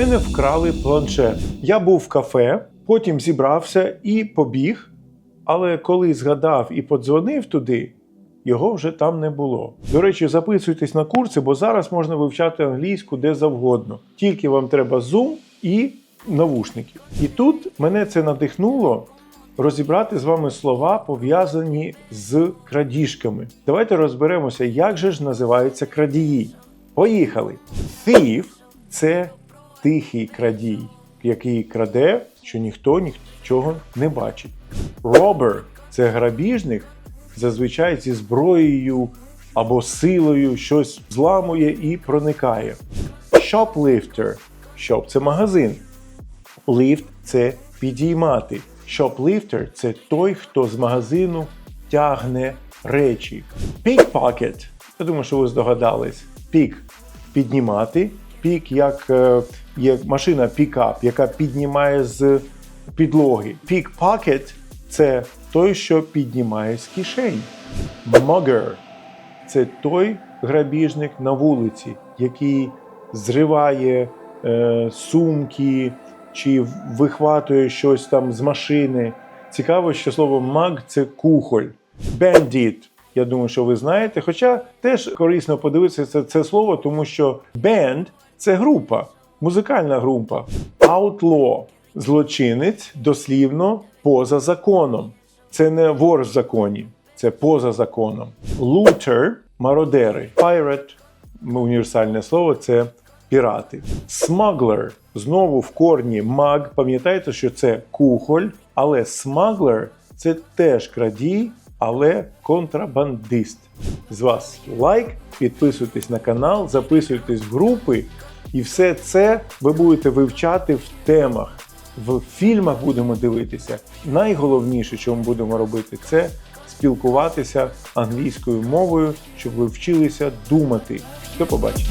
мене вкрали планшет. Я був в кафе, потім зібрався і побіг. Але коли згадав і подзвонив туди, його вже там не було. До речі, записуйтесь на курси, бо зараз можна вивчати англійську де завгодно. Тільки вам треба Zoom і навушники. І тут мене це надихнуло розібрати з вами слова, пов'язані з крадіжками. Давайте розберемося, як же ж називаються крадії. Поїхали! Thief – це тихий крадій, який краде, що ніхто нічого не бачить. Robber – це грабіжник, зазвичай зі зброєю або силою щось зламує і проникає. Shoplifter – shop – це магазин. Lift – це підіймати. Shoplifter – це той, хто з магазину тягне речі. Pickpocket – я думаю, що ви здогадались. Пік – піднімати. Пік як е, є машина пікап, яка піднімає з підлоги. Pickpocket – це той, що піднімає з кишень. Mugger – це той грабіжник на вулиці, який зриває е, сумки чи вихватує щось там з машини. Цікаво, що слово маг це кухоль. Bandit. Я думаю, що ви знаєте. Хоча теж корисно подивитися це, це слово, тому що band – це група, музикальна група. Outlaw – злочинець, дослівно поза законом. Це не вор в законі, це поза законом. Looter – мародери. Pirate – універсальне слово, це пірати. Smuggler – знову в корні маг. Пам'ятаєте, що це кухоль, але smuggler – це теж крадій, але контрабандист. З вас лайк, підписуйтесь на канал, записуйтесь в групи, і все це ви будете вивчати в темах. В фільмах будемо дивитися. Найголовніше, що ми будемо робити, це спілкуватися англійською мовою, щоб ви вчилися думати. До побачення.